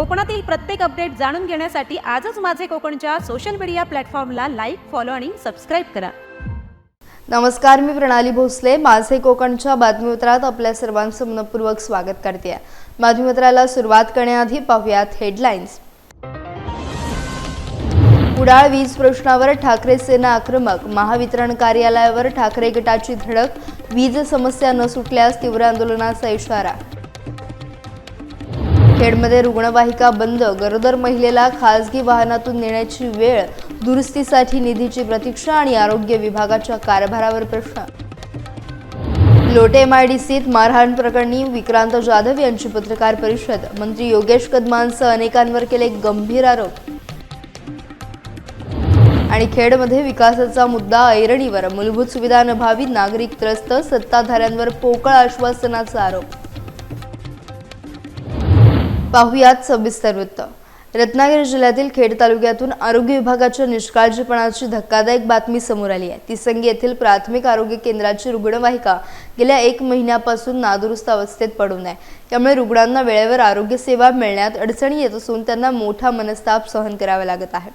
कोकणातील प्रत्येक अपडेट जाणून घेण्यासाठी आजच माझे कोकणच्या सोशल मीडिया प्लॅटफॉर्मला लाईक फॉलो आणि सबस्क्राईब करा. नमस्कार मी प्रणाली भोसले. माझे कोकणच्या बातमीपत्रात आपल्या सर्वांचं मनपूर्वक स्वागत करते. बातमीपत्राला सुरुवात करण्याआधी पाहूयात हेडलाईन्स कुडाळ वीज प्रश्नावर ठाकरे सेना आक्रमक. महावितरण कार्यालयावर ठाकरे गटाची धडक. वीज समस्या न सुटल्यास तीव्र आंदोलनाचा इशारा. खेडमध्ये रुग्णवाहिका बंद गरोदर महिलेला खासगी वाहनातून नेण्याची वेळ दुरुस्तीसाठी निधीची प्रतीक्षा आणि आरोग्य विभागाच्या कारभारावर प्रश्न. लोटेएमआयडीसीत मारहाण प्रकरणी विक्रांत जाधव यांची पत्रकार परिषद. मंत्री योगेश कदमांसह अनेकांवर केले गंभीर आरोप. आणि खेडमध्ये विकासाचा मुद्दा ऐरणीवर. मूलभूत सुविधा नभावी नागरिक त्रस्त सत्ताधाऱ्यांवर पोकळ आश्वासनाचा आरोप. पाहुयात सविस्तर वृत्त. रत्नागिरी जिल्ह्यातील खेड तालुक्यातून आरोग्य विभागाच्या निष्काळजीपणाची धक्कादायक बातमी समोर आली आहे. तिसंगी येथील प्राथमिक आरोग्य केंद्राची रुग्णवाहिका गेल्या एक महिन्यापासून नादुरुस्त अवस्थेत पडून आहे. त्यामुळे रुग्णांना वेळेवर आरोग्य सेवा मिळण्यात अडचणी येत असून त्यांना मोठा मनस्ताप सहन करावा लागत आहे.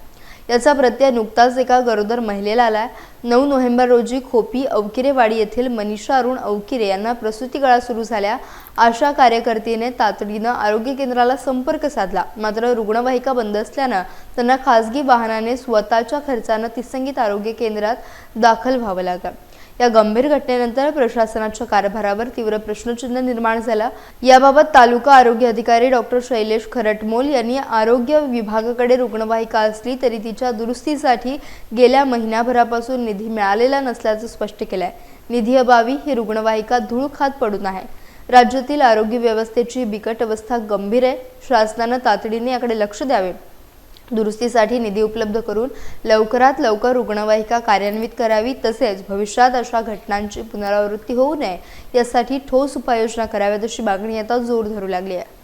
याचा प्रत्यय नुकताच एका गरोदर महिलेला आला नऊ नोव्हेंबर रोजी खोपी अवकिरेवाडी येथील मनीषा अरुण अवकिरे यांना प्रसूती काळा सुरू झाल्या. आशा कार्यकर्तीने तातडीनं आरोग्य केंद्राला संपर्क साधला. मात्र रुग्णवाहिका बंद असल्यानं त्यांना खासगी वाहनाने स्वतःच्या खर्चानं तिसंगीत आरोग्य केंद्रात दाखल व्हावं लागलं. या गंभीर घटनेनंतर प्रशासनाच्या कारभारावर तीव्र प्रश्नचिन्ह निर्माण झाला. याबाबत तालुका आरोग्य अधिकारी डॉक्टर शैलेश खरटमोल यांनी आरोग्य विभागाकडे रुग्णवाहिका असली तरी तिच्या दुरुस्तीसाठी गेल्या महिन्याभरापासून निधी मिळालेला नसल्याचं स्पष्ट केलंय. निधी अभावी ही रुग्णवाहिका धूळ खात पडून आहे. राज्यातील आरोग्य व्यवस्थेची बिकट अवस्था गंभीर आहे. शासनानं तातडीने याकडे लक्ष द्यावे. दुरुस्तीसाठी निधी उपलब्ध करून लवकरात लवकर रुग्णवाहिका कार्यान्वित करावी तसेच भविष्यात अशा घटनांची पुनरावृत्ती होऊ नये यासाठी ठोस उपाययोजना कराव्यात अशी मागणी आता जोर धरू लागली आहे.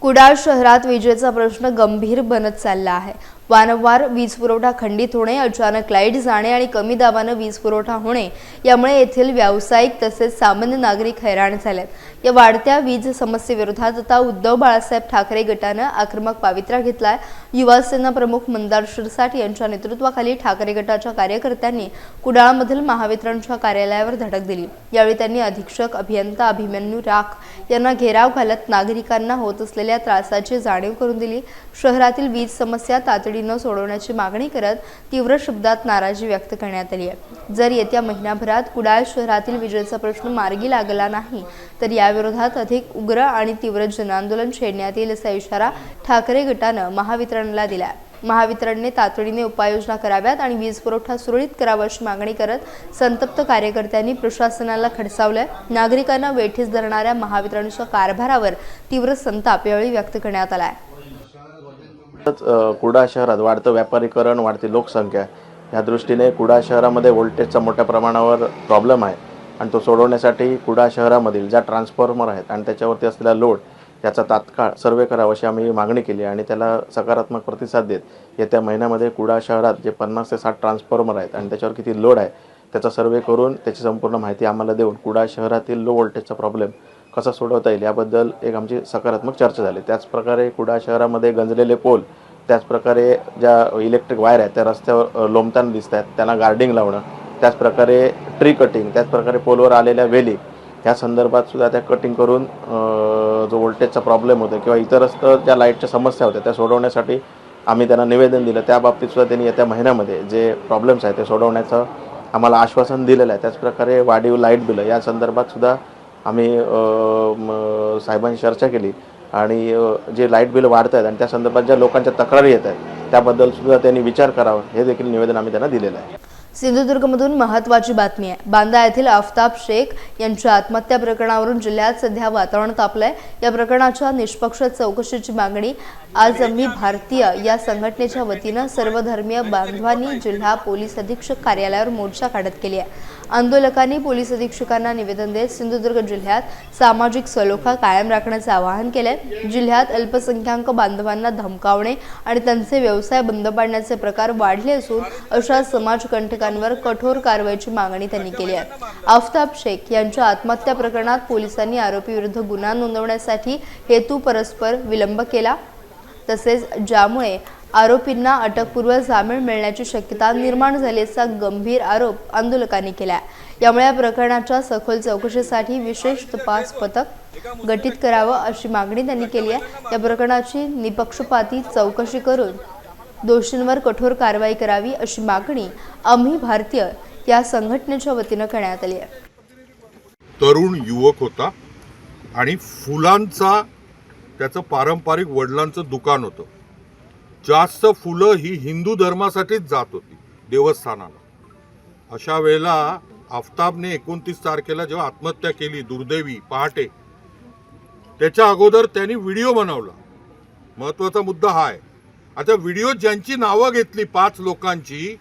कुडाळ शहरात विजेचा प्रश्न गंभीर बनत चालला आहे. वारंवार वीज पुरवठा खंडित होणे अचानक लाइट जाणे आणि कमी दाबानं वीज पुरवठा होणे यामुळे येथील व्यावसायिक तसेच सामान्य नागरिक हैराण झालेत. या वाढत्या वीज समस्येविरोधात आता उद्धव बाळासाहेब ठाकरे गटानं आक्रमक पावित्रा घेतलाय. युवासेना प्रमुख मंदार शिरसाट यांच्या नेतृत्वाखाली ठाकरे गटाच्या कार्यकर्त्यांनी कुडाळमधील महावितरणच्या कार्यालयावर धडक दिली. यावेळी त्यांनी अधीक्षक अभियंता अभिमन्यू राख यांना घेराव घालत नागरिकांना होत असलेल्या त्रासाची जाणीव करून दिली. शहरातील वीज समस्या तातडीनं सोडवण्याची मागणी करत तीव्र शब्दात नाराजी व्यक्त करण्यात आली आहे. जर येत्या महिन्याभरात कुडाळ शहरातील विजेचा प्रश्न मार्गी लागला नाही तर याविरोधात अधिक उग्र आणि तीव्र जनआंदोलन छेडण्यात येईल असा इशारा ठाकरे गटानं महावितरणला दिला महावितरणने तातडीने उपाययोजना कराव्यात आणि वीज पुरवठा सुरळीत करावा अशी मागणी करत संतप्त कार्यकर्त्यांनी प्रशासनाला खडसावलंय. नागरिकांना वेठीस धरणाऱ्या महावितरणच्या कारभारावर तीव्र संताप यावेळी व्यक्त करण्यात आलाय. कुडा शहरात वाढतं व्यापारीकरण वाढती लोकसंख्या. ह्या दृष्टीने कुडा शहरामध्ये व्होल्टेजचा मोठ्या प्रमाणावर प्रॉब्लेम आहे. आणि तो सोडवण्यासाठी कुडा शहरामधील ज्या ट्रान्सफॉर्मर आहेत आणि त्याच्यावरती असलेला लोड याचा तात्काळ सर्वे करावा अशी आम्ही मागणी केली आणि त्याला सकारात्मक प्रतिसाद देत येत्या महिन्यामध्ये कुडा शहरात जे पन्नास ते साठ ट्रान्सफॉर्मर आहेत आणि त्याच्यावर किती लोड आहे त्याचा सर्वे करून त्याची संपूर्ण माहिती आम्हाला देऊन कुडा शहरातील लो व्होल्टेजचा प्रॉब्लेम कसा सोडवता येईल याबद्दल एक आमची सकारात्मक चर्चा झाली. त्याचप्रकारे कुडा शहरामध्ये गंजलेले पोल त्याचप्रकारे ज्या इलेक्ट्रिक वायर आहेत त्या रस्त्यावर लोंबताना दिसत आहेत त्यांना गार्डिंग लावणं त्याचप्रकारे ट्री कटिंग त्याचप्रकारे पोलवर आलेल्या वेली ह्या संदर्भात सुद्धा त्या कटिंग करून जो वोल्टेजचा प्रॉब्लेम होता किंवा इतरस्त ज्या लाईटच्या समस्या होत्या त्या सोडवण्यासाठी आम्ही त्यांना निवेदन दिलं. त्याबाबतीत सुद्धा त्यांनी येत्या महिन्यामध्ये जे प्रॉब्लेम्स आहेत ते सोडवण्याचं आम्हाला आश्वासन दिलेलं आहे. त्याचप्रकारे वाढीव लाइट बिलं या संदर्भात सुद्धा आम्ही साहेबांशी चर्चा केली. आणि जे लाइट बिल वाढत आहेत आणि त्या संदर्भात ज्या लोकांच्या तक्रारी येत आहेत त्याबद्दल सुद्धा त्यांनी विचार करावा हे देखील निवेदन आम्ही त्यांना दिलेलं आहे. सिंधुदुर्गमधून महत्त्वाची बातमी आहे. बांदा येथील आफताब शेख यांच्या आत्महत्या प्रकरणावरून जिल्ह्यात सध्या वातावरण तापलंय. या प्रकरणाच्या निष्पक्ष चौकशीची मागणी आज आम्ही भारतीय या संघटनेच्या वतीनं सर्वधर्मीय बांधवांनी जिल्हा पोलीस अधीक्षक कार्यालयावर मोर्चा काढत केली आहे. आंदोलकांनी पोलीस अधीक्षकांना निवेदन देत सिंधुदुर्ग जिल्ह्यात सामाजिक सलोखा कायम राखण्याचं आवाहन केलंय. जिल्ह्यात अल्पसंख्याक बांधवांना धमकावणे आणि त्यांचे व्यवसाय बंद पाडण्याचे प्रकार वाढले असून अशा समाजकंटकांवर कठोर कारवाईची मागणी त्यांनी केली आहे. आफताब शेख यांच्या आत्महत्या प्रकरणात पोलिसांनी आरोपीविरुद्ध गुन्हा नोंदवण्यासाठी हेतू परस्पर विलंब केला. तसेच ज्यामुळे आरोपींना अटकपूर्व जामीन मिळण्याची शक्यता निर्माण झाल्याचा गंभीर आरोप आंदोलकांनी केला यामुळे या प्रकरणाच्या सखोल चौकशीसाठी विशेष तपास पथक गठीत करावं अशी मागणी त्यांनी केली आहे. या प्रकरणाची निपक्षपाती चौकशी करून दोषींवर कठोर कारवाई करावी अशी मागणी आम्ही भारतीय या संघटनेच्या वतीनं करण्यात आली आहे. तरुण युवक होता आणि फुलांचा त्याचं पारंपरिक वडिलांचं दुकान होतं. जास्त फुलं ही हिंदू धर्मासाठीच जात होती देवस्थानाला. अशा वेळेला आफताबने एकोणतीस तारखेला जेव्हा आत्महत्या केली दुर्दैवी पहाटे त्याच्या अगोदर त्यांनी व्हिडिओ बनवला. महत्त्वाचा मुद्दा हा आहे आता व्हिडिओ ज्यांची नावं घेतली पाच लोकांची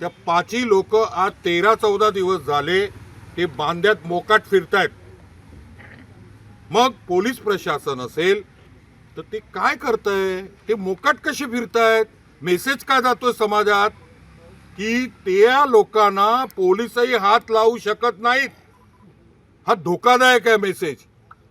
त्या पाचही लोक आज तेरा चौदा दिवस झाले ते बांध्यात मोकाट फिरतायत. मग पोलीस प्रशासन असेल तर ते काय करतंय? ते मोकाट कसे फिरतायत? मेसेज काय जातोय समाजात? की त्या लोकांना पोलीसही हात लावू शकत नाहीत. हा धोकादायक आहे मेसेज.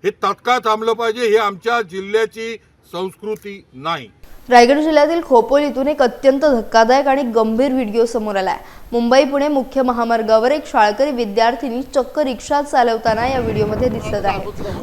हे तात्काळ थांबलं पाहिजे हे आमच्या जिल्ह्याची संस्कृती नाही. रायगड जिल्ह्यातील खोपोल इथून एक अत्यंत धक्कादायक आणि गंभीर व्हिडिओ समोर आला आहे मुंबई पुणे मुख्य महामार्गावर एक शाळकरी विद्यार्थिनी चक्क रिक्षा चालवताना या व्हिडिओमध्ये दिसत आहे.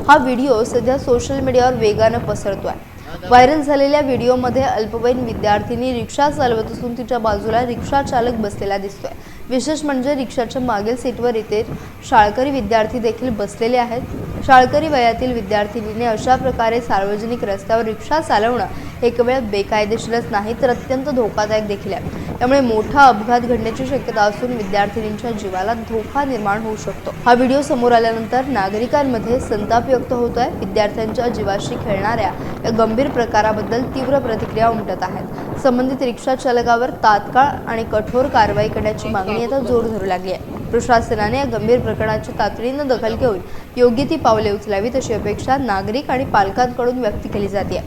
हा व्हिडिओ सध्या सोशल मीडियावर वेगानं पसरतो आहे व्हायरल झालेल्या व्हिडिओमध्ये अल्पवयीन विद्यार्थिनी रिक्षा चालवत असून तिच्या बाजूला रिक्षा चालक बसलेला दिसतोय. विशेष म्हणजे रिक्षाच्या मागील सीटवर इथे शाळकरी विद्यार्थी देखील बसलेले आहेत. शाळकरी वयातील विद्यार्थिनीने अशा प्रकारे सार्वजनिक रस्त्यावर रिक्षा चालवणं एक वेळ बेकायदेशीरच नाही तर अत्यंत धोकादायक देखील आहे. त्यामुळे मोठा अपघात घडण्याची शक्यता असून विद्यार्थिनींच्या जीवाला धोका निर्माण होऊ शकतो. हा व्हिडिओ समोर आल्यानंतर नागरिकांमध्ये संताप व्यक्त होत आहे विद्यार्थ्यांच्या जीवाशी खेळणाऱ्या या गंभीर प्रकाराबद्दल तीव्र प्रतिक्रिया उमटत आहेत. संबंधित रिक्षा चालकावर तात्काळ आणि कठोर कारवाई करण्याची मागणी आता जोर धरू लागली आहे. प्रशासनाने या गंभीर प्रकरणाची तातडीनं दखल घेऊन योग्य ती पावले उचलावीत अशी अपेक्षा नागरिक आणि पालकांकडून व्यक्त केली जाते.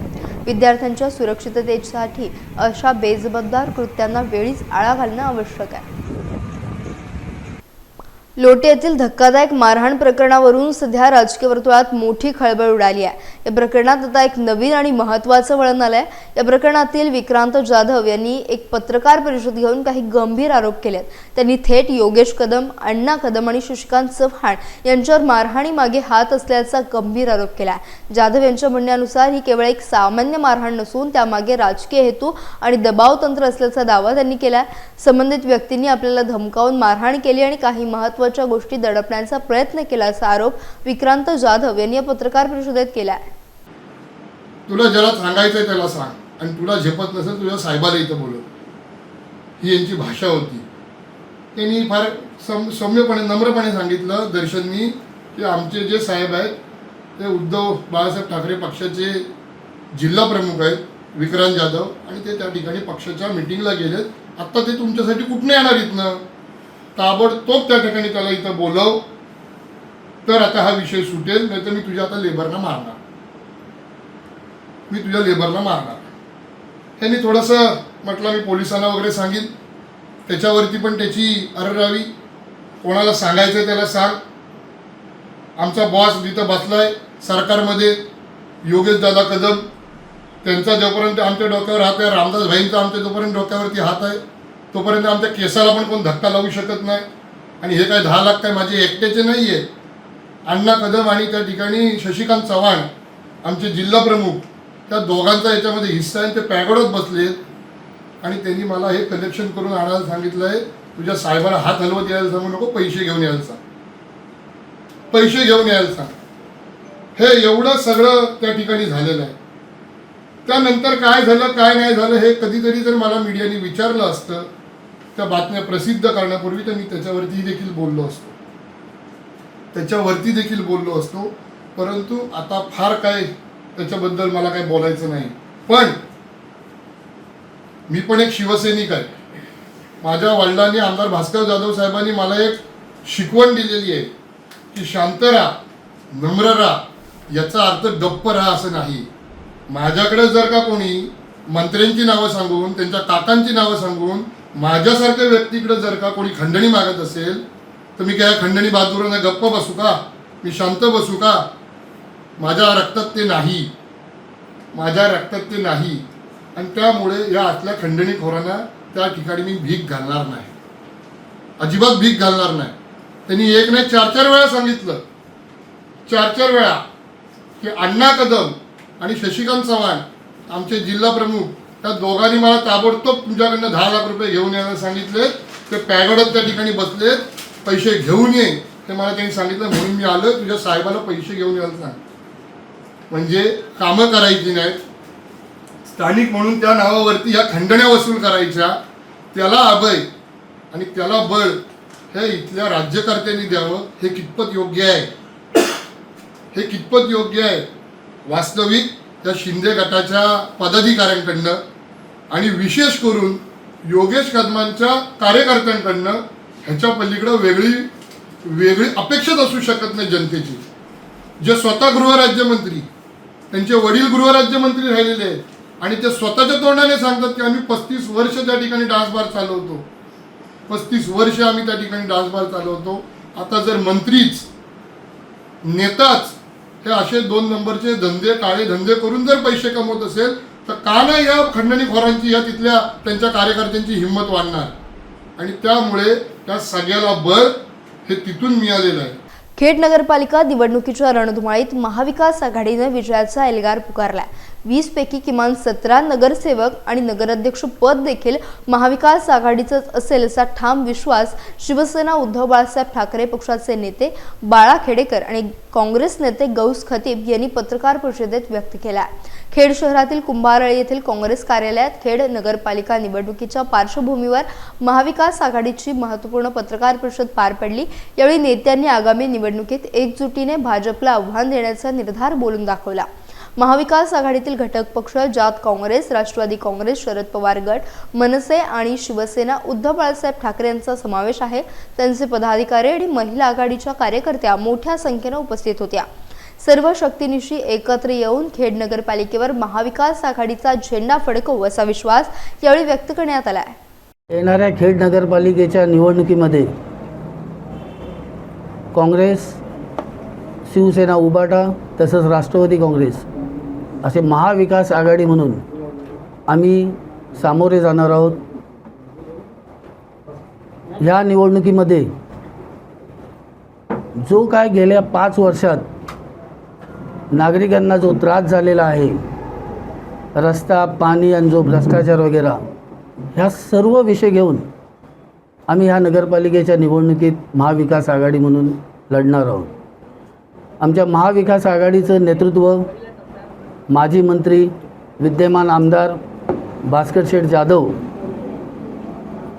विद्यार्थ्यांच्या सुरक्षिततेसाठी अशा बेजबाबदार कृत्यांना वेळीच आळा घालणं आवश्यक आहे. लोटे येथील धक्कादायक मारहाण प्रकरणावरून सध्या राजकीय वर्तुळात मोठी खळबळ उडाली आहे. या प्रकरणात आता एक नवीन आणि महत्त्वाचं वळण आलंय. या प्रकरणातील विक्रांत जाधव यांनी एक पत्रकार परिषद घेऊन काही गंभीर आरोप केलेत. त्यांनी थेट योगेश कदम अण्णा कदम आणि शशिकांत चव्हाण यांच्यावर मारहाणी मागे हात असल्याचा गंभीर आरोप केला आहे जाधव यांच्या म्हणण्यानुसार ही केवळ एक सामान्य मारहाण नसून त्यामागे राजकीय हेतू आणि दबाव तंत्र असल्याचा दावा त्यांनी केला संबंधित व्यक्तींनी आपल्याला धमकावून मारहाण केली आणि काही महत्त्वाच्या गोष्टी दडपण्याचा प्रयत्न केला असा आरोप विक्रांत जाधव यांनी या पत्रकार परिषदेत केला आहे तुला ज्याला सांगायचंय त्याला सांग. आणि तुला झेपत नसेल तुझ्या साहेबाला इथं बोलव. ही यांची भाषा होती. त्यांनी फार सम सौम्यपणे नम्रपणे सांगितलं दर्शननी की आमचे जे साहेब आहेत ते उद्धव बाळासाहेब ठाकरे पक्षाचे जिल्हा प्रमुख आहेत विक्रांत जाधव आणि ते त्या ठिकाणी पक्षाच्या मिटिंगला गेलेत. आत्ता ते तुमच्यासाठी कुठनं येणार इथनं? ताबडतोब त्या ठिकाणी त्याला इथं बोलव. तर आता हा विषय सुटेल नाही तर मी तुझ्या आता लेबरना मारणार. मी तुझ्या लेबरला मारणार. त्यांनी थोडंसं म्हटलं मी पोलिसांना वगैरे सांगेन. त्याच्यावरती पण त्याची अररावी कोणाला सांगायचं त्याला सांग. आमचा बॉस जिथं बसलाय सरकारमध्ये योगेश दादा कदम. त्यांचा जोपर्यंत आमच्या डोक्यावर हात आहे रामदास भाईंचा आमच्या जोपर्यंत डोक्यावरती हात आहे तोपर्यंत आमच्या केसाला पण कोण धक्का लावू शकत नाही. आणि हे काय दहा लाख काय माझे एकट्याचे नाही आहे अण्णा कदम आणि त्या ठिकाणी शशिकांत चव्हाण आमचे जिल्हा प्रमुख त्या दोघांचा याच्यामध्ये हिस्सा आहे. ते पॅगडत बसलेत आणि त्यांनी मला हे कलेक्शन करून आणायला सांगितलं आहे. तुझ्या साहेबाला हात हलवत यायला सांगू नको पैसे घेऊन यायला सांग. पैसे घेऊन यायला सांग. हे एवढं सगळं त्या ठिकाणी झालेलं आहे. त्यानंतर काय झालं काय नाही झालं हे कधीतरी जर मला मीडियाने विचारलं असतं त्या बातम्या प्रसिद्ध करण्यापूर्वी तर मी त्याच्यावरती देखील बोललो असतो. त्याच्यावरती देखील बोललो असतो. परंतु आता फार काय त्याच्याबद्दल मला काही बोलायचं नाही. पण मी पण एक शिवसैनिक आहे. माझ्या वडिलांनी आमदार भास्कर जाधव साहेबांनी मला एक शिकवण दिलेली आहे की शांत राहा नम्र राहा. याचा अर्थ गप्प राहा असं नाही. माझ्याकडे जर का कोणी मंत्र्यांची नावं सांगून त्यांच्या काकांची नावं सांगून माझ्यासारख्या व्यक्तीकडे जर का कोणी खंडणी मागत असेल तर मी काय खंडणी बाजूला गप्प बसू का? मी शांत बसू का? माझ्या रक्तात ते नाही. माझ्या रक्तात ते नाही. आणि त्यामुळे या आतल्या खंडणीखोरांना त्या ठिकाणी मी भीक घालणार नाही. अजिबात भीक घालणार नाही. त्यांनी एक नाही चार चार वेळा सांगितलं. चार चार वेळा की अण्णा कदम आणि शशिकांत चव्हाण आमचे जिल्हा प्रमुख त्या दोघांनी मला ताबडतोब तुमच्याकडनं दहा लाख रुपये घेऊन यायला सांगितले. ते पॅगडत त्या ठिकाणी बसलेत पैसे घेऊन ये ते मला त्यांनी सांगितलं. म्हणून मी आलं. तुझ्या साहेबाला पैसे घेऊन यायला सांग. म्हणजे कामं करायची नाहीत. स्थानिक म्हणून त्या नावावरती ह्या खंडण्या वसूल करायच्या. त्याला अभय आणि त्याला बळ हे इथल्या राज्यकर्त्यांनी द्यावं. हे कितपत योग्य आहे? हे कितपत योग्य आहे? वास्तविक त्या शिंदे गटाच्या पदाधिकाऱ्यांकडनं आणि विशेष करून योगेश कदमांच्या कार्यकर्त्यांकडनं ह्याच्या पलीकडं वेगळी वेगळी अपेक्षाच असू शकत नाही जनतेची. जे स्वतः गृहराज्यमंत्री त्यांचे वडील गृहराज्यमंत्री राहिलेले आहेत आणि ते स्वतःच्या तोंडाने सांगतात की आम्ही पस्तीस वर्ष त्या ठिकाणी डान्स बार चालवतो. पस्तीस वर्ष आम्ही त्या ठिकाणी डान्स बार चालवतो. आता जर मंत्रीच नेताच हे असे दोन नंबरचे धंदे काळे धंदे करून जर पैसे कमवत असेल तर का नाही या खंडणीखोरांची या तिथल्या त्यांच्या कार्यकर्त्यांची हिंमत वाढणार. आणि त्यामुळे त्या सगळ्याला बळ हे तिथून मिळालेलं आहे. खेड नगरपालिका निवडणुकीच्या रणधुमाळीत महाविकास आघाडीनं विजयाचा एल्गार पुकारलाय. वीस पैकी किमान सतरा नगरसेवक आणि नगराध्यक्ष पद देखील महाविकास आघाडीचंच असेल असा ठाम विश्वास शिवसेना उद्धव बाळासाहेब ठाकरे पक्षाचे नेते बाळा खेडेकर आणि काँग्रेस नेते गौस खतीब यांनी पत्रकार परिषदेत व्यक्त केला. खेड शहरातील कुंभारळी येथील काँग्रेस कार्यालयात खेड नगरपालिका निवडणुकीच्या पार्श्वभूमीवर महाविकास आघाडीची महत्त्वपूर्ण पत्रकार परिषद पार पडली. यावेळी नेत्यांनी आगामी निवडणुकीत एकजुटीने भाजपला आव्हान देण्याचा निर्धार बोलून दाखवला. महाविकास आघाडीतील घटक पक्ष ज्यात काँग्रेस राष्ट्रवादी काँग्रेस शरद पवार गट मनसे आणि शिवसेना उद्धव बाळासाहेब ठाकरे यांचा समावेश आहे. त्यांचे पदाधिकारी आणि महिला आघाडीच्या कार्यकर्त्या मोठ्या संख्येनं उपस्थित होत्या. सर्व शक्तीनिशी एकत्र येऊन खेड नगरपालिकेवर महाविकास आघाडीचा झेंडा फडकवू असा विश्वास यावेळी व्यक्त करण्यात आला आहे. येणाऱ्या खेड नगरपालिकेच्या निवडणुकीमध्ये काँग्रेस शिवसेना उबाटा तसंच राष्ट्रवादी काँग्रेस असे महाविकास आघाडी म्हणून आम्ही सामोरे जाणार आहोत. ह्या निवडणुकीमध्ये जो काय गेल्या पाच वर्षात नागरिकांना जो त्रास झालेला आहे रस्ता पाणी आणि जो भ्रष्टाचार वगैरे ह्या सर्व विषय घेऊन आम्ही ह्या नगरपालिकेच्या निवडणुकीत महाविकास आघाडी म्हणून लढणार आहोत. आमच्या महाविकास आघाडीचं नेतृत्व माजी मंत्री विद्यमान आमदार भास्कर शेठ जाधव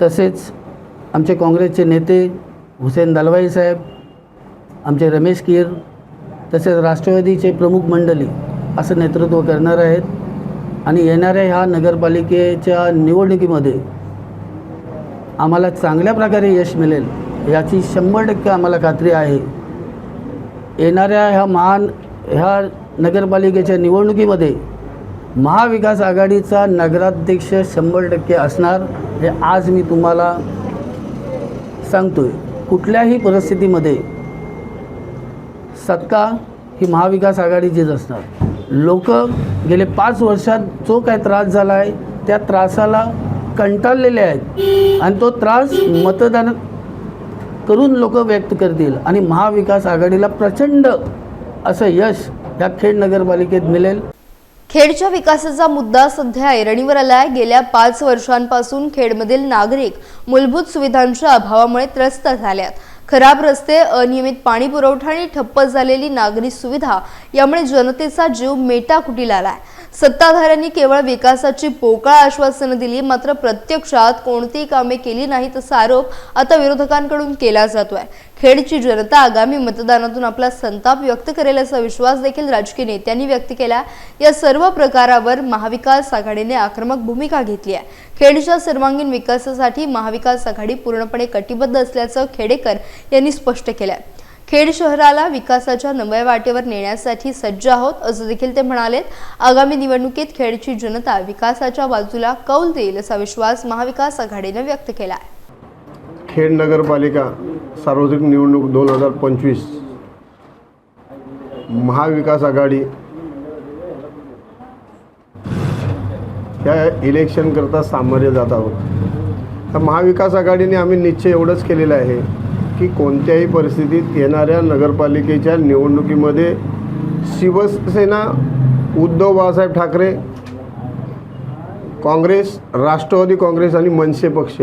तसेच आमचे काँग्रेसचे नेते हुसेन दलवाई साहेब आमचे रमेश कीर तसेच राष्ट्रवादीचे प्रमुख मंडळी असं नेतृत्व करणार आहेत. आणि येणाऱ्या ह्या नगरपालिकेच्या निवडणुकीमध्ये आम्हाला चांगल्या प्रकारे यश मिळेल याची शंभर टक्के आम्हाला खात्री आहे. येणाऱ्या ह्या महान ह्या नगरपालिकेच्या निवडणुकीमध्ये महाविकास आघाडीचा नगराध्यक्ष शंभर टक्के असणार हे आज मी तुम्हाला सांगतो आहे कुठल्याही परिस्थितीमध्ये सत्ता ही महाविकास आघाडीचीच असणार. लोक गेले पाच वर्षात जो काय त्रास झाला आहे त्या त्रासाला कंटाळलेले आहेत. आणि तो त्रास मतदान करून लोक व्यक्त करतील. आणि महाविकास आघाडीला प्रचंड असं यश या खेड नगरपालिकेत मिळेल. खेडच्या विकासाचा मुद्दा सध्या ऐरणीवर आलाय. गेल्या पाच वर्षांपासून खेडमधील नागरिक मूलभूत सुविधांच्या अभावामुळे त्रस्त झाल्यात. खराब रस्ते अनियमित पाणी पुरवठा आणि ठप्प झालेली नागरी सुविधा यामुळे जनतेचा जीव मेटाकुटीला आलाय. सत्ताधाऱ्यांनी केवळ विकासाची पोकळ आश्वासनं दिली मात्र प्रत्यक्षात कोणतीही कामे केली नाहीत असा आरोप आता विरोधकांकडून केला जातोय. खेडची जनता आगामी मतदानातून आपला संताप व्यक्त करेल असा विश्वास देखील राजकीय नेत्यांनी व्यक्त केला. या सर्व प्रकारावर महाविकास आघाडीने आक्रमक भूमिका घेतली आहे. खेडच्या सर्वांगीण विकासासाठी महाविकास आघाडी पूर्णपणे कटिबद्ध असल्याचं खेडेकर यांनी स्पष्ट केलंय. खेड शहराला विकासाच्या नव्या वाटेवर नेण्यासाठी सज्ज आहोत असं देखील ते म्हणालेत. आगामी निवडणुकीत खेडची जनता विकासाच्या बाजूला कौल देईल असा विश्वास महाविकास आघाडीने व्यक्त केला आहे खेड नगरपालिका सार्वत्रिक निवडणूक दोन हजार पंचवीस. महाविकास आघाडी या इलेक्शनकरता सामोरे जात आहोत. तर महाविकास आघाडीने आम्ही निश्चय एवढंच केलेलं आहे की कोणत्याही परिस्थितीत येणाऱ्या नगरपालिकेच्या निवडणुकीमध्ये शिवसेना उद्धव बाळासाहेब ठाकरे काँग्रेस राष्ट्रवादी काँग्रेस आणि मनसे पक्ष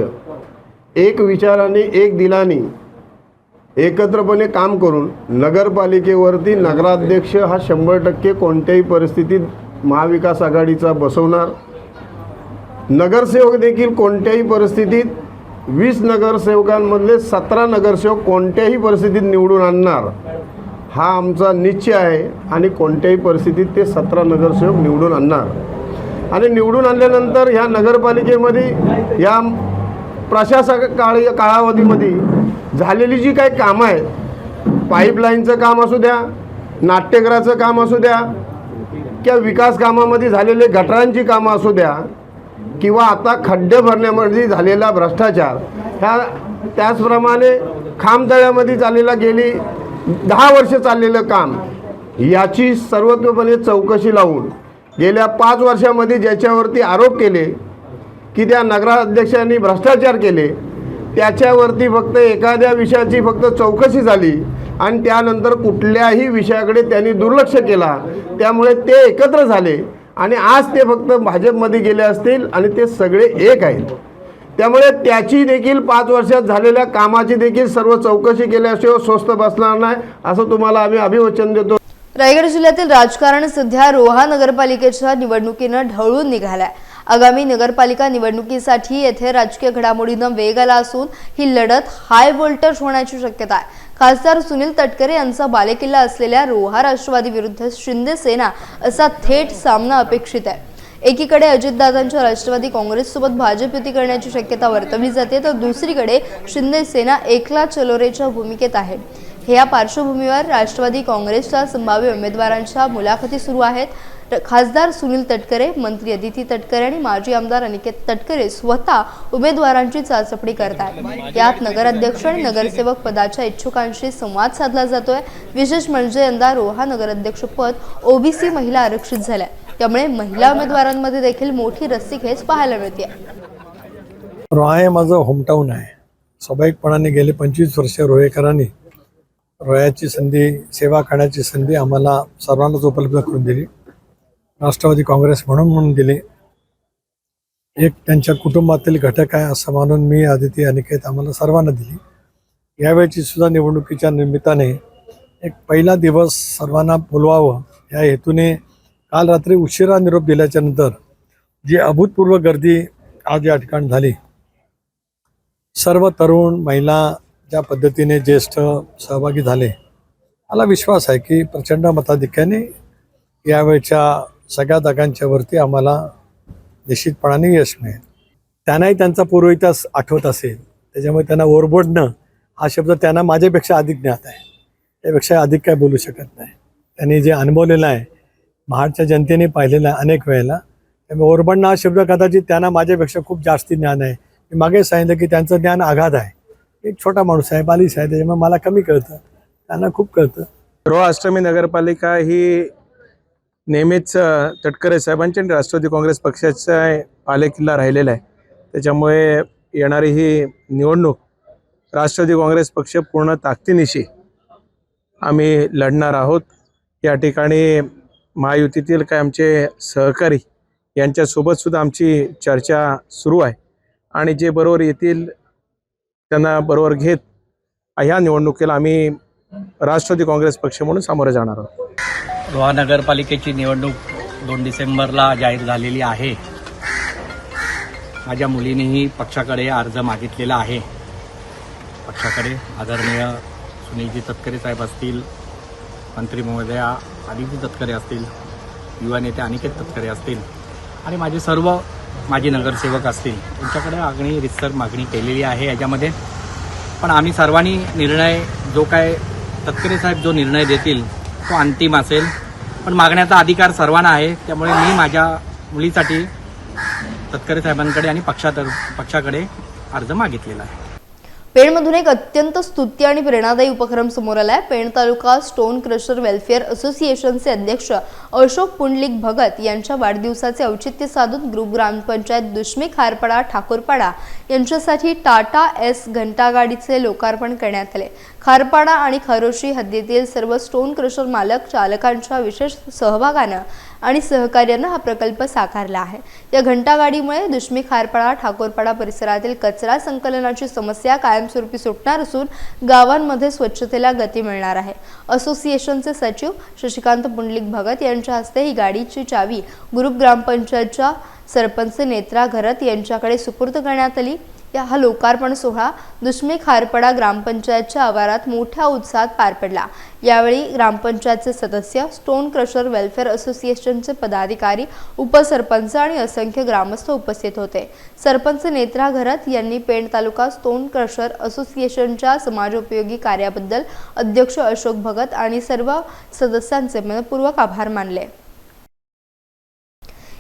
एक विचाराने एक दिलाने एकत्रपणे काम करून नगरपालिकेवरती नगराध्यक्ष हा शंभर टक्के कोणत्याही परिस्थितीत महाविकास आघाडीचा बसवणार. नगरसेवक देखील कोणत्याही परिस्थितीत वीस नगरसेवकांमधले सतरा नगरसेवक कोणत्याही परिस्थितीत निवडून आणणार हा आमचा निश्चय आहे. आणि कोणत्याही परिस्थितीत ते सतरा नगरसेवक निवडून आणणार. आणि निवडून आणल्यानंतर ह्या नगरपालिकेमध्ये या प्रशासक काळ काळावधीमध्ये झालेली जी काही कामं आहेत पाईपलाईनचं काम असू द्या नाट्यगृहाचं काम असू द्या किंवा विकास कामामध्ये झालेले गटारांची कामं असू द्या किंवा आता खड्डे भरण्यामध्ये झालेला भ्रष्टाचार ह्या त्याचप्रमाणे खामतळ्यामध्ये चाललेला गेली दहा वर्ष चाललेलं काम याची सर्वत्वपणे चौकशी लावून गेल्या पाच वर्षामध्ये ज्याच्यावरती आरोप केले की त्या नगराध्यक्षांनी भ्रष्टाचार केले त्याच्यावरती फक्त एखाद्या विषयाची फक्त चौकशी झाली आणि त्यानंतर कुठल्याही विषयाकडे त्यांनी दुर्लक्ष केला त्यामुळे ते एकत्र झाले. आणि आज ते फक्त भाजपमध्ये गेले असतील आणि ते सगळे एक आहेत. त्यामुळे त्याची देखील पाच वर्षात झालेल्या कामाची देखील सर्व चौकशी केल्याशिवाय स्वस्त बसणार नाही असं तुम्हाला आम्ही अभिवचन देतो. रायगड जिल्ह्यातील राजकारण सध्या रोहा नगरपालिकेच्या निवडणुकीनं ढवळून निघालाय. आगामी नगरपालिका निवडणुकीसाठी येथे राजकीय घडामोडींना वेग आला असून ही लढत हाय व्होल्टेज होण्याची शक्यता आहे. खासदार सुनील तटकरे यांचा बालेकिल्ला असलेल्या रोहा राष्ट्रवादी विरुद्ध शिंदे सेना असा थेट सामना अपेक्षित आहे. एकीकडे अजितदादांच्या राष्ट्रवादी काँग्रेससोबत भाजप युती करण्याची शक्यता वर्तवली जाते तर दुसरीकडे शिंदे सेना एकला चलोरेच्या भूमिकेत आहे. हे या पार्श्वभूमीवर राष्ट्रवादी काँग्रेसच्या संभाव्य उमेदवारांच्या मुलाखती सुरू आहेत. खासदार सुनील तटकरे मंत्री अदिती तटकरे आणि माजी आमदार अनिकेत तटकरे स्वतः उमेदवारांची चाचपणी करतात यात नगराध्यक्ष आणि नगरसेवक पदाच्या इच्छुकांशी संवाद साधला जातोय. विशेष म्हणजे यंदा रोहा नगराध्यक्षपद ओबीसी महिला आरक्षित झाल्या. त्यामुळे महिला उमेदवारांमध्ये देखील मोठी रस्सीखेच पाहायला मिळते. रोहा हे माझं होमटाऊन आहे. स्वाभाविकपणाने गेले पंचवीस वर्ष रोहेकरांनी रोयाची संधी सेवा करण्याची संधी आम्हाला सर्वांनाच उपलब्ध करून दिली. राष्ट्रवादी काँग्रेस म्हणून म्हणून गेले. एक त्यांच्या कुटुंबातील घटक आहे असं मानून मी आदिती अनिकेत आम्हाला सर्वांना दिली. यावेळची सुद्धा निवडणुकीच्या निमित्ताने एक पहिला दिवस सर्वांना बोलवावं या हेतूने काल रात्री उशिरा निरोप दिल्याच्या नंतर जी अभूतपूर्व गर्दी आज या ठिकाणी झाली. सर्व तरुण महिला ज्या पद्धतीने ज्येष्ठ सहभागी झाले मला विश्वास आहे की प्रचंड मताधिक्याने यावेळच्या सगळ्या जागांच्यावरती आम्हाला निश्चितपणाने यश मिळेल. त्यांनाही त्यांचा पूर्व इतिहास आठवत असेल. त्याच्यामुळे त्यांना ओरबडणं हा शब्द त्यांना माझ्यापेक्षा अधिक ज्ञात आहे. त्यापेक्षा अधिक काय बोलू शकत नाही. त्यांनी जे अनुभवलेलं आहे महाडच्या जनतेने पाहिलेलं आहे अनेक वेळेला त्यामुळे ओरबडणं हा शब्द कदाचित त्यांना माझ्यापेक्षा खूप जास्ती ज्ञान आहे. मी मागे सांगितलं की त्यांचं ज्ञान आघात आहे. एक छोटा माणूस आहे बालिश आहे त्याच्यामुळे मला कमी कळतं. त्यांना खूप कळतं. रोहा अष्टमी नगरपालिका ही नेहमीच तटकरे साहेबांचे आणि राष्ट्रवादी काँग्रेस पक्षाचा पालेकिल्ला राहिलेला आहे. त्याच्यामुळे येणारी ही निवडणूक राष्ट्रवादी काँग्रेस पक्ष पूर्ण ताकदीनिशी आम्ही लढणार आहोत. या ठिकाणी महायुतीतील काय आमचे सहकारी यांच्यासोबतसुद्धा आमची चर्चा सुरू आहे. आणि जे बरोबर येतील त्यांना बरोबर घेत ह्या निवडणुकीला आम्ही राष्ट्रवादी काँग्रेस पक्ष म्हणून सामोरे जाणार आहोत. रोहा नगरपालिकेची निवडणूक दोन डिसेंबरला जाहीर झालेली आहे. माझ्या मुलीनेही पक्षाकडे अर्ज मागितलेला आहे. पक्षाकडे आदरणीय सुनीलजी तटकरे साहेब असतील मंत्री महोदया आदिती तटकरे असतील युवा नेते अनिकेत तटकरे असतील आणि माझे सर्व माजी नगरसेवक असतील त्यांच्याकडे मागणी रितसर मागणी केलेली आहे याच्यामध्ये. पण आम्ही सर्वांनी निर्णय जो काय तटकरे साहेब जो निर्णय देतील तो अंतिम असेल. पण मागण्याचा अधिकार सर्वांना आहे. त्यामुळे मी माझ्या मुलीसाठी तटकरे साहेबांकडे आणि पक्षात पक्षाकडे अर्ज मागितलेला आहे. पेणमधून एक अत्यंत स्तुती आणि प्रेरणादायी उपक्रम समोर आलाय. Pen taluka stone crusher welfare असोसिएशनचे अध्यक्ष अशोक पुंडलिक भगत यांच्या वाढदिवसाचे औचित्य साधून ग्रुप ग्रामपंचायत दुष्मी खारपाडा ठाकूरपाडा यांच्यासाठी टाटा एस घंटागाडीचे लोकार्पण करण्यात आले. खारपाडा आणि खरोशी हद्दीतील सर्व स्टोन क्रशर मालक चालकांच्या विशेष सहभागानं आणि सहकार्यानं हा प्रकल्प साकारला आहे. या घंटागाडीमुळे दुष्मी खारपाडा ठाकूरपाडा परिसरातील कचरा संकलनाची समस्या कायमस्वरूपी सुटणार असून गावांमध्ये स्वच्छतेला गती मिळणार आहे. असोसिएशनचे सचिव शशिकांत पुंडलिक भगत यांच्या हस्ते ही गाडीची चावी ग्रुप ग्रामपंचायतच्या सरपंच नेत्रा घरत यांच्याकडे सुपूर्द करण्यात आली. या हा लोकार्पण सोहळा दुष्मी खारपडा ग्रामपंचायतच्या आवारात मोठ्या उत्साहात पार पडला. यावेळी ग्रामपंचायतचे सदस्य स्टोन क्रशर वेलफेअर असोसिएशनचे पदाधिकारी उपसरपंच आणि असंख्य ग्रामस्थ उपस्थित होते. सरपंच नेत्रा घरत यांनी पेण तालुका स्टोन क्रशर असोसिएशनच्या समाजोपयोगी कार्याबद्दल अध्यक्ष अशोक भगत आणि सर्व सदस्यांचे मनपूर्वक आभार मानले.